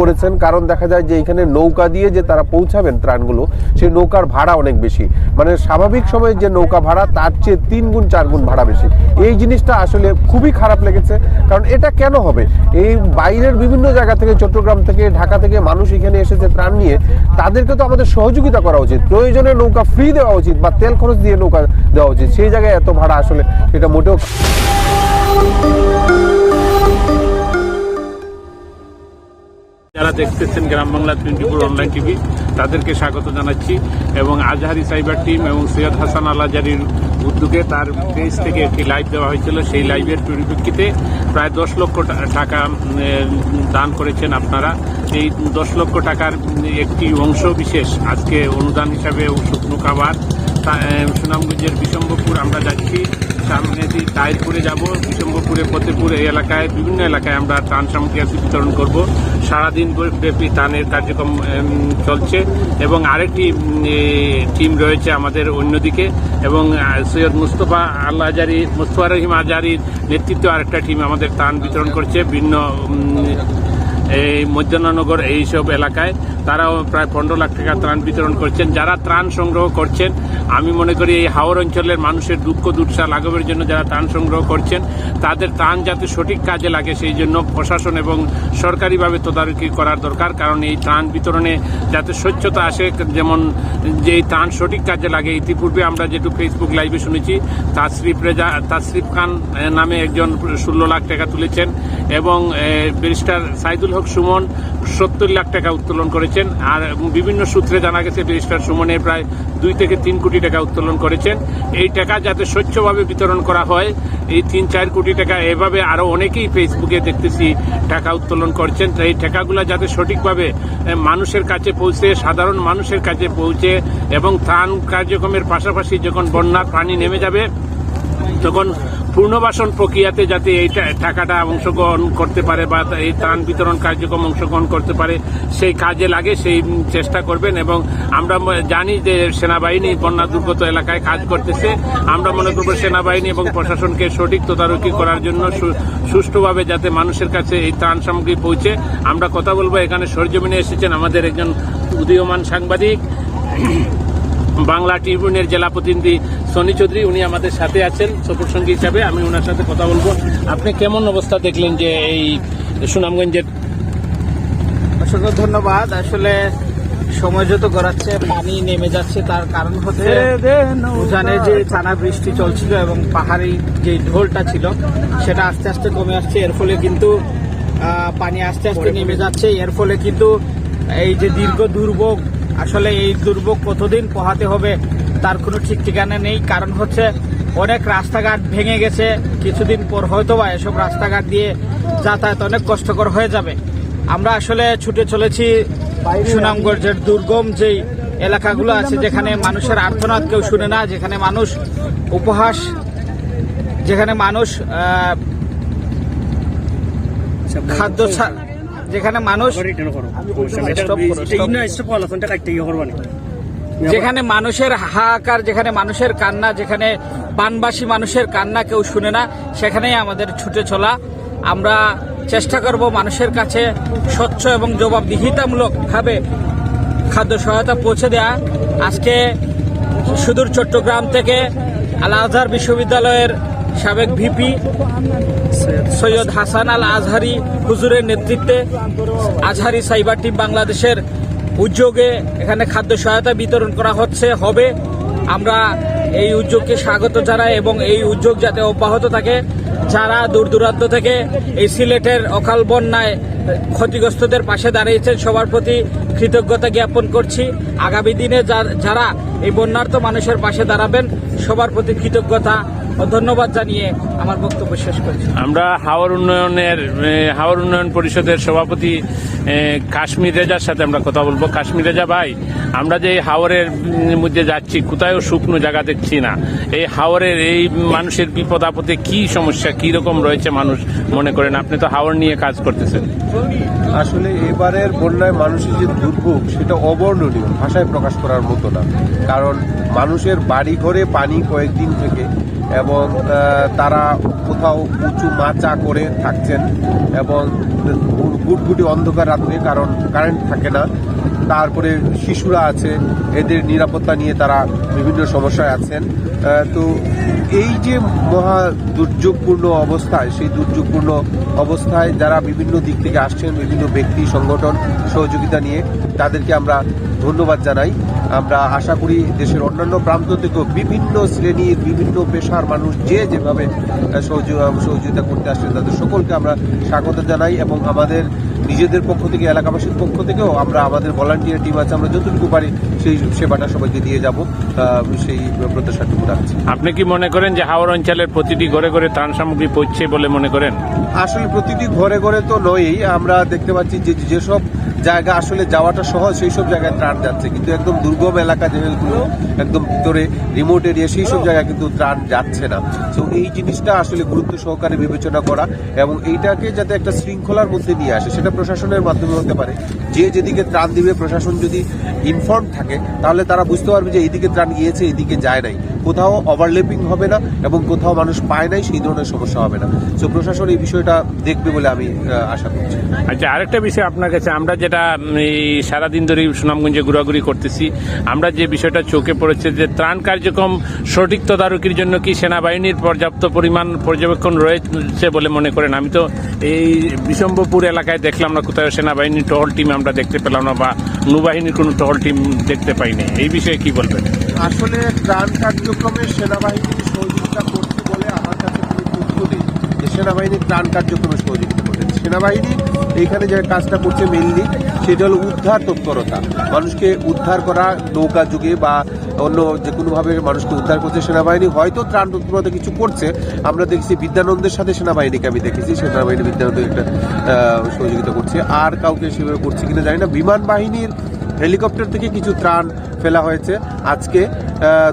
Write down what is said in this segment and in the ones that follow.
করেছেন কারণ দেখা যায় যে এখানে নৌকা দিয়ে যে তারা পৌঁছাবেন ত্রাণগুলো, সেই নৌকার ভাড়া অনেক বেশি। মানে স্বাভাবিক সময়ে যে নৌকা ভাড়া, তার চেয়ে তিন গুণ, চার গুণ ভাড়া বেশি। এই জিনিসটা আসলে খুবই খারাপ লেগেছে। কারণ এটা কেন হবে? এই বাইরের বিভিন্ন জায়গা থেকে, চট্টগ্রাম থেকে, ঢাকা থেকে মানুষ এখানে এসেছে ত্রাণ নিয়ে। তাদেরকে তো আমাদের সহযোগিতা করা উচিত। প্রয়োজনে নৌকা ফ্রি দেওয়া উচিত বা তেল খরচ দিয়ে নৌকা দেওয়া উচিত। সেই জায়গায় এত ভাড়া আসলে এটা মোটেও দেখতেছেন Gram Bangla twenty four online TV তাদেরকে স্বাগত জানাচ্ছি। এবং আজহারি সাইবার টিম এবং সৈয়দ হাসান আল আজহারির উদ্যোগে তার পেজ থেকে একটি লাইভ দেওয়া হয়েছিল। সেই লাইভের পরিপ্রেক্ষিতে প্রায় দশ লক্ষ টাকা দান করেছেন আপনারা। এই দশ লক্ষ টাকার একটি অংশ বিশেষ আজকে অনুদান হিসাবে শুকনো খাবার। সুনামগঞ্জের বিশম্বপুর আমরা যাচ্ছি। সামনে দিয়ে তাইরপুরে যাব বিশম্বপুরে ফতেপুর এই এলাকায়, বিভিন্ন এলাকায় আমরা ত্রাণ সামগ্রী বিতরণ করব। সারাদিন ব্যাপী ত্রাণের কার্যক্রম চলছে এবং আরেকটি টিম রয়েছে আমাদের অন্যদিকে এবং সৈয়দ মুস্তফা আল্লাহ আজারি, মুস্তফা রহিম আজারির নেতৃত্বে আরেকটা টিম আমাদের ত্রাণ বিতরণ করছে, ভিন্ন এই মধ্যাহ্ননগর এইসব এলাকায়, তারাও প্রায় পনেরো লাখ টাকা ত্রাণ বিতরণ করছেন। যারা ত্রাণ সংগ্রহ করছেন, আমি মনে করি এই হাওর অঞ্চলের মানুষের দুঃখ দুর্সা লাঘবের জন্য যারা ত্রাণ সংগ্রহ করছেন, তাদের ত্রাণ যাতে সঠিক কাজে লাগে সেই জন্য প্রশাসন এবং সরকারিভাবে তদারকি করার দরকার। কারণ এই ত্রাণ বিতরণে যাতে স্বচ্ছতা আসে, যেমন যে ত্রাণ সঠিক কাজে লাগে। ইতিপূর্বে আমরা যেটু ফেসবুক লাইভে শুনেছি, তাসরিফ রেজা, তাসরিফ খান নামে একজন ষোলো লাখ টাকা তুলেছেন এবং ব্যারিস্টার সাইদুল হক সুমন সত্তর লাখ টাকা উত্তোলন করেছেন আর বিভিন্ন সূত্রে জানা গেছে ব্যারিস্টার সুমনের প্রায় দুই থেকে তিন কোটি টাকা উত্তোলন করেছেন। এই টাকা যাতে স্বচ্ছভাবে বিতরণ করা হয়, এই তিন চার কোটি টাকা এভাবে আরও অনেকেই ফেসবুকে দেখতেছি টাকা উত্তোলন করছেন। এই টাকাগুলো যাতে সঠিকভাবে মানুষের কাছে পৌঁছে, সাধারণ মানুষের কাছে পৌঁছে এবং ত্রাণ কার্যক্রমের পাশাপাশি যখন বন্যার পানি নেমে যাবে, তখন পুনর্বাসন প্রক্রিয়াতে যাতে এই টাকাটা অংশগ্রহণ করতে পারে বা এই ত্রাণ বিতরণ কার্যক্রম অংশগ্রহণ করতে পারে, সেই কাজে লাগে, সেই চেষ্টা করবেন এবং আমরা জানি যে সেনাবাহিনী বন্যা দুর্গত এলাকায় কাজ করতেছে। আমরা মনে করব সেনাবাহিনী এবং প্রশাসনকে সঠিক তদারকি করার জন্য সুষ্ঠুভাবে যাতে মানুষের কাছে এই ত্রাণ সামগ্রী পৌঁছে। আমরা কথা বলব, এখানে সরজমিনে এসেছেন আমাদের একজন উদীয়মান সাংবাদিক। বাংলা ট্রিবিউনের জেলা প্রতিনিধি সনি চৌধুরী উনি আমাদের সাথে আছেন সফর সঙ্গী হিসাবে। আমি ওনার সাথে কথা বলব। আপনি কেমন অবস্থা দেখলেন যে এই সুনামগঞ্জের অসংখ্য ধন্যবাদ। আসলে সময় যত গড়াচ্ছে পানি নেমে যাচ্ছে তার কারণ হচ্ছে উজানে যে টানা বৃষ্টি চলছিল এবং পাহাড়ি যে ঢোলটা ছিল সেটা আস্তে আস্তে কমে আসছে। এর ফলে কিন্তু পানি আস্তে আস্তে নেমে যাচ্ছে। এর ফলে কিন্তু এই যে দীর্ঘ দুর্ভোগ আসলে এই দুর্ভোগ কতদিন পোহাতে হবে তার কোনো ঠিক ঠিকানা নেই। কারণ হচ্ছে অনেক রাস্তাঘাট ভেঙে গেছে। কিছুদিন পর হয়তো বা এসব রাস্তাঘাট দিয়ে যাতায়াত অনেক কষ্টকর হয়ে যাবে। আমরা আসলে ছুটে চলেছি সুনামগঞ্জের দুর্গম যেই এলাকাগুলো আছে, যেখানে মানুষের আর্থনাদ কেউ শুনে না, যেখানে মানুষ উপহাস, যেখানে মানুষ খাদ্য যেখানে মানুষ। যেখানে মানুষের হাহাকার যেখানে মানুষের কান্না যেখানে বানবাসী মানুষের কান্না কেউ শুনে না সেখানেই আমাদের ছুটে চলা। আমরা চেষ্টা করব মানুষের কাছে স্বচ্ছ এবং জবাবদিহিতামূলক ভাবে খাদ্য সহায়তা পৌঁছে দেয়া। আজকে সুদূর চট্টগ্রাম থেকে আল আজহার বিশ্ববিদ্যালয়ের সাবেক ভিপি সৈয়দ হাসান আল আজহারি হুজুরের নেতৃত্বে আজহারি সাইবার টিম বাংলাদেশের উদ্যোগে এখানে খাদ্য সহায়তা বিতরণ করা হচ্ছে, হবে। আমরা এই উদ্যোগকে স্বাগত জানাই এবং এই উদ্যোগ যাতে অব্যাহত থাকে, যারা দূর দূরান্ত থেকে এই সিলেটের অকাল বন্যায় ক্ষতিগ্রস্তদের পাশে দাঁড়িয়েছেন, সবার প্রতি কৃতজ্ঞতা জ্ঞাপন করছি। আগামী দিনে যারা এই বন্যার্থ মানুষের পাশে দাঁড়াবেন, সবার প্রতি কৃতজ্ঞতা ধন্যবাদ জানিয়ে আমার বক্তব্য শেষ করছি। আমরা হাওর উন্নয়নের হাওর উন্নয়ন পরিষদের সভাপতি কাশ্মীর রেজার সাথে আমরা কথা বলব। কাশ্মীর রেজা ভাই আমরা যে এই হাওরের মধ্যে যাচ্ছি কোথায়ও শুকনো জায়গা দেখছি না। এই হাওরের এই মানুষের বিপদ আপদে কি সমস্যা কি রকম রয়েছে মানুষ মনে করেন? আপনি তো হাওর নিয়ে কাজ করতেছেন। আসলে এবারের বন্যায় মানুষের যে দুর্ভোগ সেটা অবর্ণনীয় ভাষায় প্রকাশ করার মতো না। কারণ মানুষের বাড়ি ঘরে পানি কয়েকদিন থেকে এবং তারা কোথাও উঁচু মাচা করে থাকছেন এবং গুটগুটি অন্ধকার রাত্রে কারণ কারেন্ট থাকে না। তারপরে শিশুরা আছে, এদের নিরাপত্তা নিয়ে তারা বিভিন্ন সমস্যায় আছেন। তো এই যে মহা দুর্যোগপূর্ণ অবস্থায়, সেই দুর্যোগপূর্ণ অবস্থায় যারা বিভিন্ন দিক থেকে আসছেন, বিভিন্ন ব্যক্তি, সংগঠন, সহযোগিতা নিয়ে, তাদেরকে আমরা ধন্যবাদ জানাই। আমরা আশা করি দেশের অন্যান্য প্রান্ত থেকেও বিভিন্ন শ্রেণির বিভিন্ন পেশার মানুষ যে যেভাবে সহযোগ- সহযোগিতা করতে আসছেন, তাদের সকলকে আমরা স্বাগত জানাই এবং আমাদের নিজেদের পক্ষ থেকে এলাকাবাসীর পক্ষ থেকেও আমরা আমাদের ভলান্টিয়ার টিম আছে আমরা যতটুকু পারি সেই সেবাটা সবাইকে দিয়ে যাব সেই প্রত্যাশাটুকু রাখছি। আপনি কি মনে করেন যে হাওড় অঞ্চলের প্রতিটি ঘরে ঘরে ত্রাণ সামগ্রী পড়ছে বলে মনে করেন? আসলে প্রতিটি ঘরে ঘরে তো নয়ই আমরা দেখতে পাচ্ছি যে যেসব জায়গা আসলে যাওয়াটা সহজ, সেই সব জায়গায় ত্রাণ যাচ্ছে। কিন্তু একদম দুর্গম এলাকা যেগুলো একদম ভিতরে রিমোট এরিয়া সেই সব জায়গায় কিন্তু ত্রাণ যাচ্ছে না। তো এই জিনিসটা আসলে গুরুত্ব সহকারে বিবেচনা করা এবং এইটাকে যাতে একটা শৃঙ্খলার মধ্যে নিয়ে আসে, সেটা প্রশাসনের মাধ্যমে হতে পারে। যে যেদিকে ত্রাণ দিবে, প্রশাসন যদি ইনফর্ম থাকে, তাহলে তারা বুঝতে পারবে যে এইদিকে ত্রাণ গিয়েছে, এইদিকে যায় নাই। কোথাও ওভারলেপিং হবে না এবং কোথাও মানুষ পায় নাই সেই ধরনের সমস্যা হবে না। তো প্রশাসন এই বিষয়টা দেখবে বলে আমি আশা করছি। আচ্ছা আরেকটা বিষয় আপনার কাছে আমরা যেটা এই সারাদিন ধরে সুনামগঞ্জে ঘোরাঘুরি করতেছি আমরা যে বিষয়টা চোখে পড়েছে যে ত্রাণ কার্যক্রম সঠিক তদারকির জন্য কি সেনাবাহিনীর পর্যাপ্ত পরিমাণ পর্যবেক্ষণ রয়েছে বলে মনে করেন? আমি তো এই বিশম্বপুর এলাকায় দেখলাম না কোথাও সেনাবাহিনীর টহল টিম আমরা দেখতে পেলাম না বা নৌবাহিনীর কোনো টহল টিম দেখতে পাইনি। এই বিষয়ে কি বলবেন? আসলে ত্রাণ কার্যক্রমে সেনাবাহিনী সহযোগিতা করছে বলে আমার কাছে কোনো তথ্য নেই যে সেনাবাহিনী ত্রাণ কার্যক্রমে সহযোগিতা করছে। সেনাবাহিনী এইখানে যে কাজটা করছে মেনলি সেটা হলো উদ্ধার তৎপরতা। মানুষকে উদ্ধার করা, নৌকা যুগে বা অন্য যে কোনোভাবে মানুষকে উদ্ধার করছে সেনাবাহিনী, হয়তো ত্রাণ তৎপরতা কিছু করছে। আমরা দেখছি বিদ্যানন্দের সাথে সেনাবাহিনীকে আমি দেখেছি, সেনাবাহিনী বিদ্যানন্দ একটা সহযোগিতা করছে। আর কাউকে সেভাবে করছে কিনা জানি না। বিমান বাহিনীর হেলিকপ্টার থেকে কিছু ত্রাণ ফেলা হয়েছে। আজকে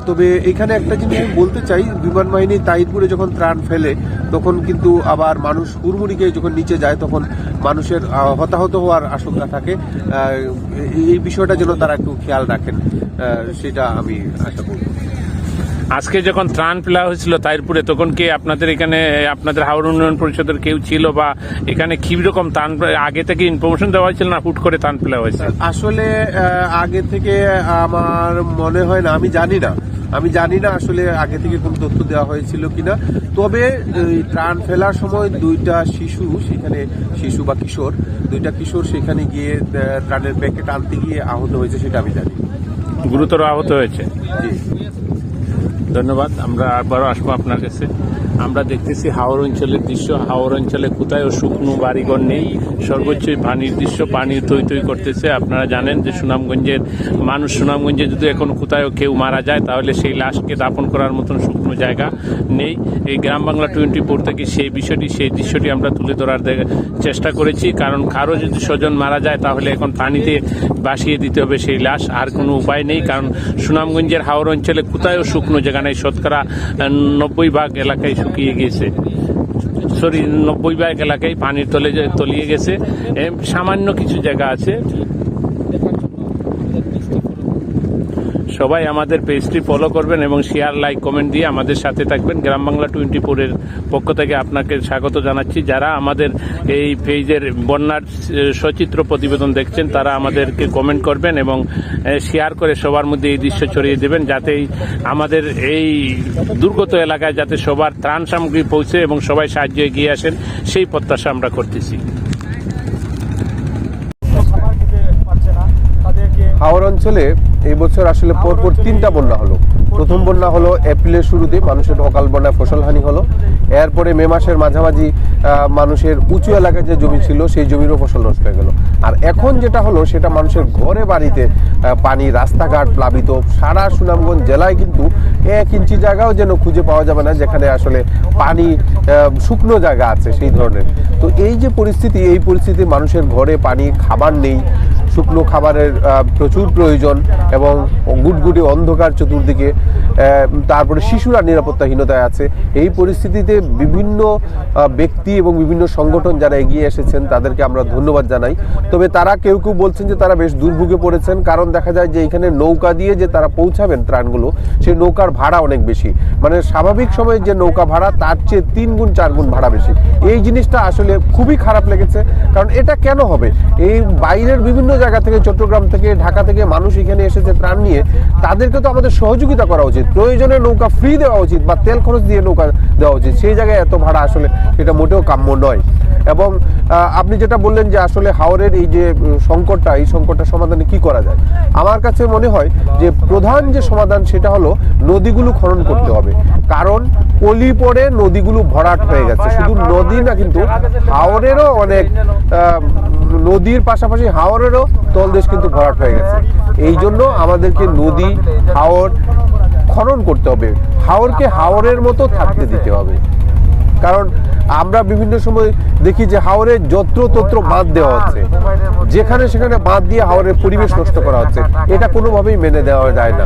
তবে এখানে একটা জিনিস আমি বলতে চাই, বিমান বাহিনী তাইদপুরে যখন ত্রাণ ফেলে, তখন কিন্তু আবার মানুষ হুড়মুড়িকে যখন নিচে যায়, তখন মানুষের হতাহত হওয়ার আশঙ্কা থাকে। এই বিষয়টা যেন তারা একটু খেয়াল রাখেন। সেটা আমি আশা করি আজকে যখন ত্রাণ ফেলা হয়েছিল তাইরপুরে তখন কি আপনাদের এখানে আপনাদের হাওড় উন্নয়ন পরিষদের কেউ ছিল বা এখানে কি রকম ত্রাণ আগে থেকে ইনফরমেশন দেওয়া হয়েছিল না হুট করে ত্রাণ ফেলা হয়েছে? আসলে আগে থেকে আমার মনে হয় না আমি জানি না। আমি জানি না আসলে আগে থেকে কোনো তথ্য দেওয়া হয়েছিল কিনা। তবে ত্রাণ ফেলার সময় দুইটা শিশু সেখানে শিশু বা কিশোর দুইটা কিশোর সেখানে গিয়ে ত্রাণের প্যাকেট আনতে গিয়ে আহত হয়েছে সেটা আমি জানি। গুরুতর আহত হয়েছে? জি। ধন্যবাদ। আমরা আবারও আসব আপনার কাছে। আমরা দেখতেছি হাওড় অঞ্চলের দৃশ্য। হাওড় অঞ্চলে কোথায়ও শুকনো বাড়িঘর নেই। সর্বোচ্চই পানির দৃশ্য পানি তৈ তৈ করতেছে। আপনারা জানেন যে সুনামগঞ্জের মানুষ সুনামগঞ্জে যদি এখন কোথাও কেউ মারা যায়, তাহলে সেই লাশকে দাপন করার মতন শুকনো জায়গা নেই। এই গ্রাম বাংলা টোয়েন্টি ফোর থেকে সেই বিষয়টি, সেই দৃশ্যটি আমরা তুলে ধরার চেষ্টা করেছি। কারণ কারও যদি স্বজন মারা যায়, তাহলে এখন পানিতে বাসিয়ে দিতে হবে সেই লাশ। আর কোনো উপায় নেই, কারণ সুনামগঞ্জের হাওড় অঞ্চলে কোথায়ও শুকনো জায়গা নেই। শতকরা নব্বই ভাগ এলাকায় শুকিয়ে গিয়েছে শরীর নব্বই বাইক এলাকায় পানির তলে তলিয়ে গেছে। সামান্য কিছু জায়গা আছে। সবাই আমাদের পেজটি ফলো করবেন এবং শেয়ার লাইক কমেন্ট দিয়ে আমাদের সাথে থাকবেন। গ্রাম বাংলা টোয়েন্টি ফোরের পক্ষ থেকে আপনাকে স্বাগত জানাচ্ছি। যারা আমাদের এই পেজের বন্যার সচিত্র প্রতিবেদন দেখছেন, তারা আমাদেরকে কমেন্ট করবেন এবং শেয়ার করে সবার মধ্যে এই দৃশ্য ছড়িয়ে দেবেন যাতে আমাদের এই দুর্গত এলাকায় যাতে সবার ত্রাণ সামগ্রী পৌঁছে এবং সবাই সাহায্য এগিয়ে আসেন, সেই প্রত্যাশা আমরা করতেছি। হাওড় অঞ্চলে এই বছর আসলে পরপর তিনটা বন্যা হলো। প্রথম বন্যা হলো এপ্রিলের শুরুতে মানুষের অকাল বন্যায় ফসলহানি হলো। এরপরে মে মাসের মাঝামাঝি মানুষের উঁচু এলাকায় যে জমি ছিল, সেই জমিরও ফসল নষ্ট হয়ে গেল। আর এখন যেটা হলো, সেটা মানুষের ঘরে বাড়িতে পানি, রাস্তাঘাট প্লাবিত, সারা সুনামগঞ্জ জেলায় কিন্তু এক ইঞ্চি জায়গাও যেন খুঁজে পাওয়া যাবে না, যেখানে আসলে পানি শুকনো জায়গা আছে সেই ধরনের। তো এই যে পরিস্থিতি, এই পরিস্থিতি মানুষের ঘরে পানি, খাবার নেই শুকনো খাবারের প্রচুর প্রয়োজন এবং গুটগুটি অন্ধকার চতুর্দিকে তারপরে শিশুরা নিরাপত্তাহীনতায় আছে। এই পরিস্থিতিতে বিভিন্ন ব্যক্তি এবং বিভিন্ন সংগঠন যারা এগিয়ে এসেছেন, তাদেরকে আমরা ধন্যবাদ জানাই। তবে তারা কেউ কেউ বলছেন যে তারা বেশ দুর্ভোগে পড়েছেন, কারণ দেখা যায় যে এখানে নৌকা দিয়ে যে তারা পৌঁছাবেন ত্রাণগুলো সেই নৌকার ভাড়া অনেক বেশি। মানে স্বাভাবিক সময়ে যে নৌকা ভাড়া, তার চেয়ে তিন গুণ, চার গুণ ভাড়া বেশি। এই জিনিসটা আসলে খুবই খারাপ লেগেছে, কারণ এটা কেন হবে? এই বাইরের বিভিন্ন জায়গা থেকে, চট্টগ্রাম থেকে, ঢাকা থেকে মানুষ এখানে এসেছে ত্রাণ নিয়ে, তাদেরকে তো আমাদের সহযোগিতা করা উচিত। প্রয়োজনে নৌকা ফ্রি দেওয়া উচিত বা তেল খরচ দিয়ে নৌকা দেওয়া উচিত। সেই জায়গায় এত ভাড়া আসলে এটা মোটেও কাম্য নয়। এবং আপনি যেটা বললেন যে আসলে হাওরের এই যে সংকটটা, এই সংকটটা সমাধানে কি করা যায়? আমার কাছে মনে হয় যে প্রধান যে সমাধান সেটা হলো নদীগুলো খনন করতে হবে। কারণ পলি পড়ে নদীগুলো ভরাট হয়ে গেছে। শুধু নদী না কিন্তু হাওরেরও অনেক নদীর পাশাপাশি হাওরেরও তলদেশ কিন্তু ভরাট হয়ে গেছে। এই জন্য আমাদেরকে নদী, হাওর খনন করতে হবে। হাওরকে হাওরের মতো থাকতে দিতে হবে। কারণ আমরা বিভিন্ন সময় দেখি যে হাওরে যত্র তত্র বাঁধ দেওয়া হচ্ছে। যেখানে সেখানে বাঁধ দিয়ে হাওরের পরিবেশ নষ্ট করা হচ্ছে। এটা কোনোভাবেই মেনে দেওয়া যায় না।